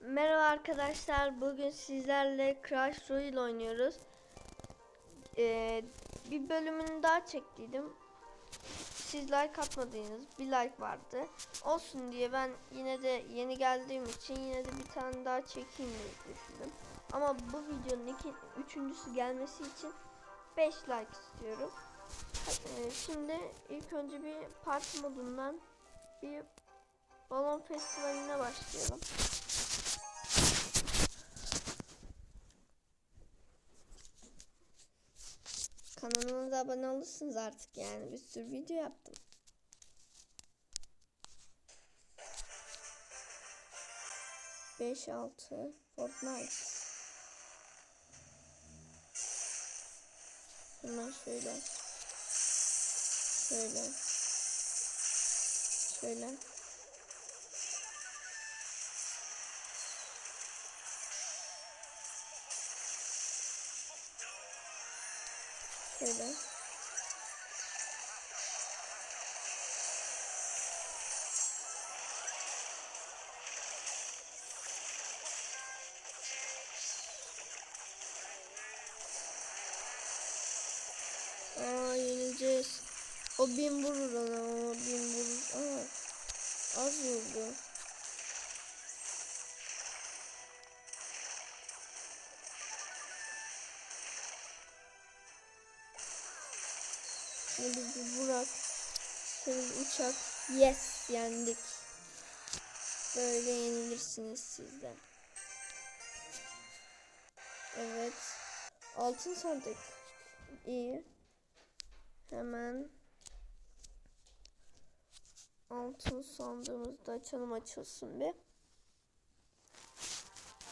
Merhaba arkadaşlar. Bugün sizlerle Crash Royale oynuyoruz. Ee, bir bölümünü daha çektiydim. Siz like atmadınız. Bir like vardı. Olsun diye ben yine de yeni geldiğim için yine de bir tane daha çekeyim diye düşündüm. Ama bu videonun iki, üçüncüsü gelmesi için 5 like istiyorum. Ee, şimdi ilk önce bir parti modundan bir balon festivaline başlayalım. Kanalımıza abone olursunuz artık yani bir sürü video yaptım. Beş altı Fortnite. Hemen şöyle. Şöyle. Şöyle. Şöyle. Aa yenileceğiz. O bin vurur ona. O bin vurur. Aa az vurdu. Biz bir Burak. Şöyle bir uçak. Yes yendik. Böyle yenilirsiniz siz de. Evet. Altın sandık. İyi. Hemen altın sandığımızı da açalım açılsın bir.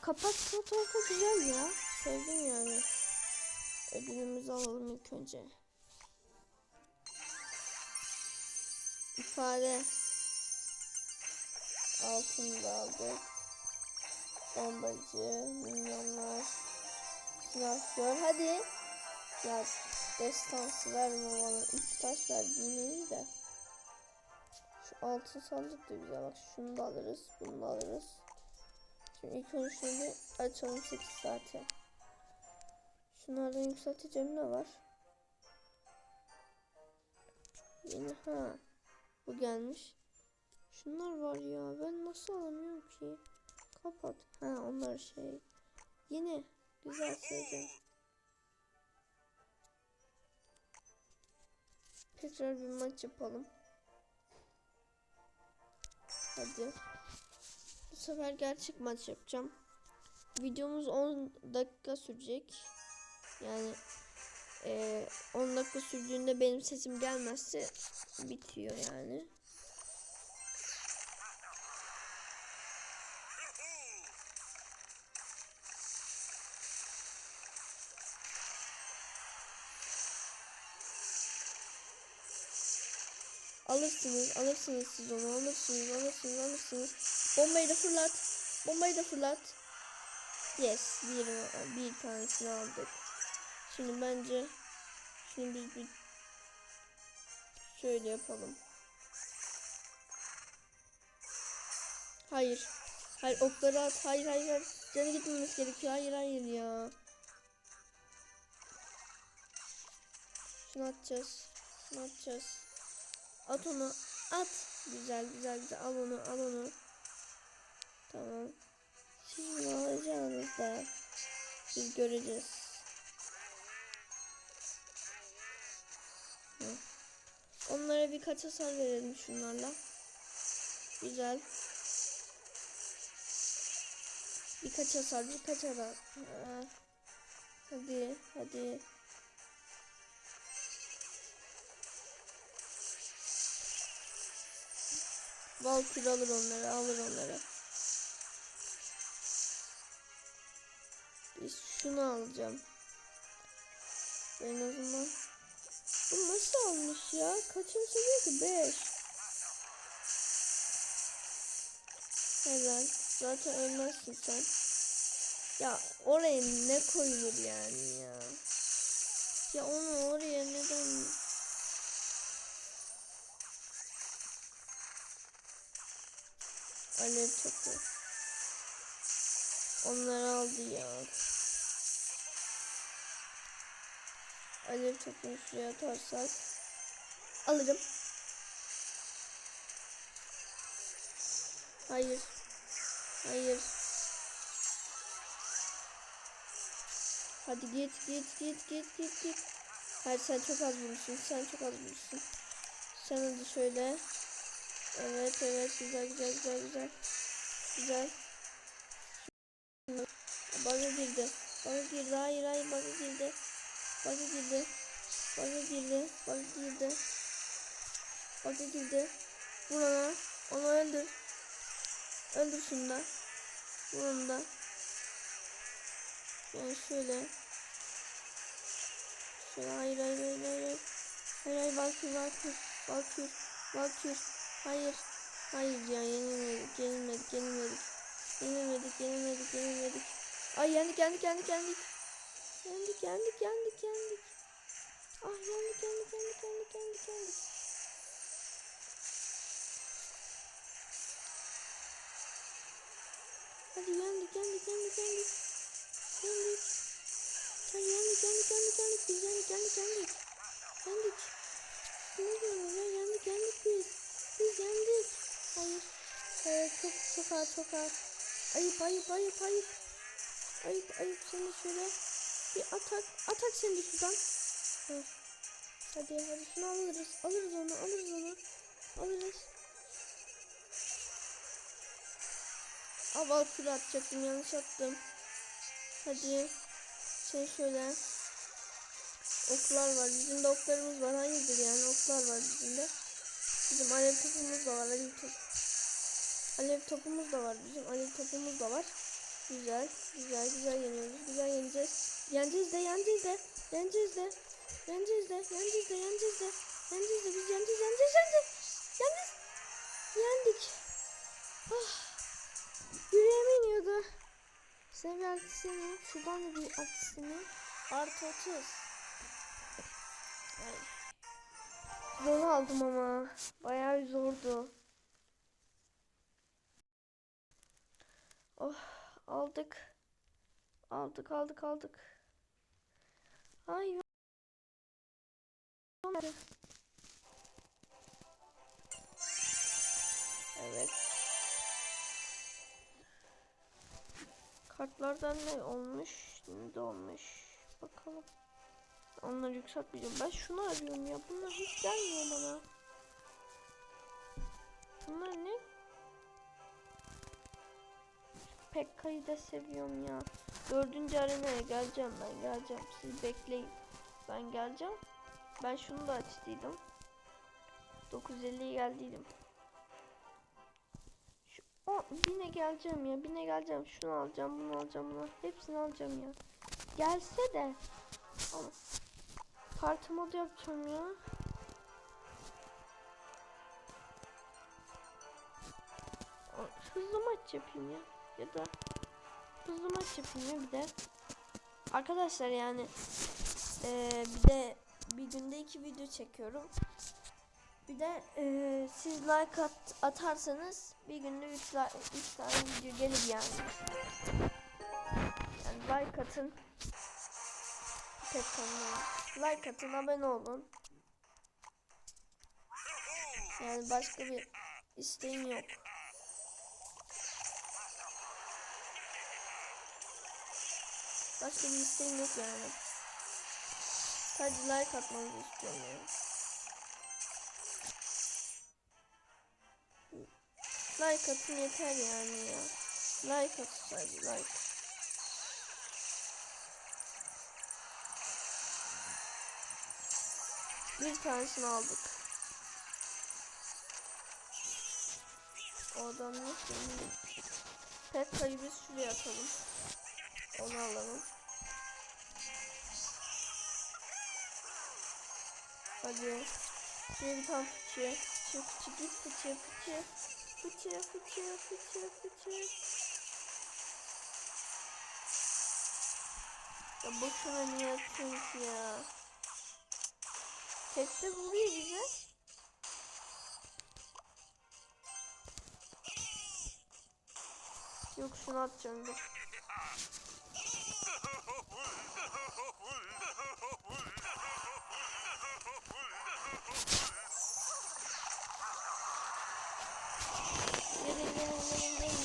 Kapak fotoğrafı güzel ya. Sevdim yani. Ödülümüzü alalım ilk önce. İfade. Altını da aldık. Bombacı, milyonlar, silahlar. Hadi. Ya destansı verme bana. Üç taş ver yine iyi de. Şu altın sandık da güzel. Bak şunu da alırız. Bunu da alırız. Şimdi ilk önce şunu açalım 8 saate. Şunlardan yükselteceğim ne var? Yeni ha. Bu gelmiş. Şunlar var ya. Ben nasıl alamıyorum ki? Kapat. Ha onlar şey. Yine güzel sevdim. Tekrar bir maç yapalım. Hadi. Bu sefer gerçek maç yapacağım. Videomuz 10 dakika sürecek. Yani eee 10 dakika sürdüğünde benim sesim gelmezse bitiyor yani. Alırsınız, alırsınız siz onu, alırsınız, alırsınız, alırsınız. Bombayı da fırlat, bombayı da fırlat. Yes, bir, bir tanesini aldık. Şimdi bence, şimdi biz bir şöyle yapalım. Hayır, hayır okları at, hayır, hayır, hayır. Canı gitmemiz gerekiyor, hayır, hayır ya. Şunu atacağız, şunu atacağız. At onu. At. Güzel güzel güzel. Al onu al onu. Tamam. Bunu alacağınız da biz göreceğiz. Onlara birkaç hasar verelim şunlarla. Güzel. Birkaç hasar, birkaç hasar. Ha. Hadi, hadi. Valkyrie alır onları, alır onları. Biz şunu alacağım. Ben o zaman... Bu nasıl almış ya? Kaçıncı seviye ki? 5. Helal. Zaten ölmezsin sen. Ya oraya ne koyulur yani ya? Ya onu oraya neden... Alev topu. Onları aldı ya. Alev topunu şuraya atarsak alırım. Hayır. Hayır. Hadi git git git git git git. Hayır sen çok az vurursun. Sen çok az vurursun. Sen hadi şöyle. Evet evet güzel güzel güzel güzel. Güzel. Bug'a girdi. Bug'a girdi. Hayır hayır bug'a girdi. Bug'a girdi. Bug'a girdi. Bug'a girdi. Bug'a girdi. Vur ona. Onu öldür. Öldür şunu da. Da. Yani şöyle. Şöyle hayır hayır hayır. Hayır hayır, hayır Valkür Valkür. Valkür. Valkür. Hayır. Hayır ya yenilmedik yenilmedik yenilmedik. Yenilmedik yenilmedik yenilmedik. Ay yendik yendik yendik yendik. Yendik yendik yendik yendik. Ah yendik yendik yendik yendik yendik yendik. Hadi yendik yendik yendik yendik. Yendik. Hadi yendik yendik yendik yendik. Biz yendik yendik yendik. Yendik. Ne diyorsun ya yendik yendik biz. Biz yendik. Hayır. Evet çok çok ağır çok ağır. Ayıp ayıp ayıp ayıp. Ayıp ayıp seni şöyle bir atak atak seni şuradan. Hadi hadi şunu alırız. Alırız onu alırız onu. Alırız. Aval kuru atacaktım yanlış attım. Hadi. Şey şöyle. Oklar var. Bizim de oklarımız var. Hayırdır yani oklar var bizim de. Bizim alev topumuz da var. Alev top. Alev topumuz da var. Bizim alev topumuz da var. Güzel. Güzel güzel yeniyoruz. Güzel yeneceğiz. Yeneceğiz de yeneceğiz de. Yeneceğiz de. Yeneceğiz de. Yeneceğiz de. Yeneceğiz de. Yeneceğiz de. Biz yeneceğiz yeneceğiz yeneceğiz. Yeneceğiz. Yendik. Ah. Yüreğime iniyordu. Seviye artistini. Şuradan da bir artistini. Artı 30. Ay. Zor aldım ama. Bayağı zordu. Oh aldık. Aldık aldık aldık. Ay. Evet. Kartlardan ne olmuş? Ne olmuş? Bakalım. Onları yükseltmeyeceğim. Ben şunu arıyorum ya. Bunlar hiç gelmiyor bana. Bunlar ne? Pekka'yı da seviyorum ya. Dördüncü arenaya geleceğim ben geleceğim. Siz bekleyin. Ben geleceğim. Ben şunu da açtıydım. 950'ye geldiydim. Şu, o bine geleceğim ya. Bine geleceğim. Şunu alacağım, bunu alacağım, bunu. Hepsini alacağım ya. Gelse de. Ama Parti modu yapacağım ya. Hızlı maç yapayım ya. Ya da hızlı maç yapayım ya bir de. Arkadaşlar yani eee, bir de bir günde iki video çekiyorum. Bir de eee, siz like at, atarsanız bir günde üç, la- üç tane video gelir yani. Yani like atın. Kanalına. Like atın, abone olun. Yani başka bir isteğim yok. Başka bir isteğim yok yani. Sadece like atmanızı istiyorum yani. Like atın yeter yani ya. Like atın sadece like. Bir tanesini aldık. O adam ne şimdi? Pekka'yı biz şuraya atalım. Onu alalım. Hadi. Şuraya bir tane fıçı. Fıçı fıçı git fıçı fıçı. Fıçı fıçı fıçı fıçı. Ya boşuna niye atıyorsun ki ya? Tekte vuruyor bize. Yok şunu atacağım dur.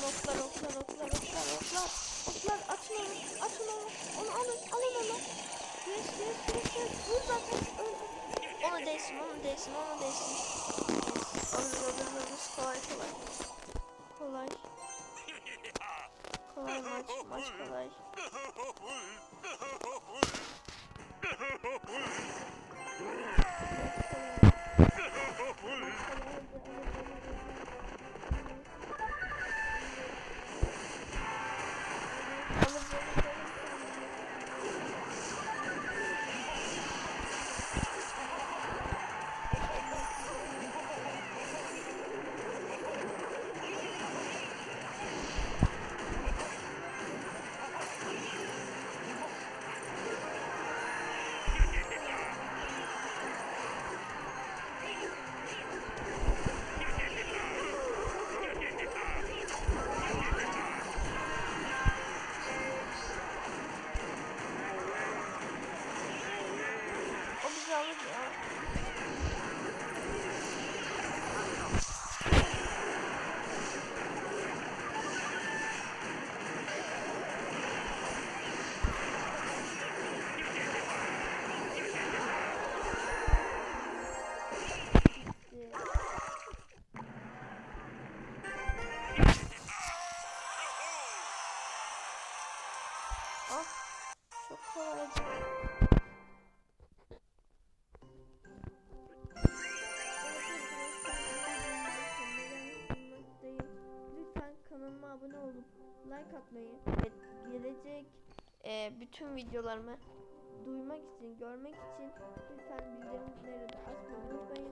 Noklar noklar noklar noklar noklar noklar açın onu açın onu onu alın alın onu. Yes yes yes yes. Vur zaten. Onu değsin onu değsin onu değsin. Yes. alırız alırız alırız kolay kolay. Kolay. Kolay maç maç kolay. Alırız, atmayı ve gelecek e, bütün videolarımı duymak için, görmek için lütfen bildirimleri de açmayı unutmayın.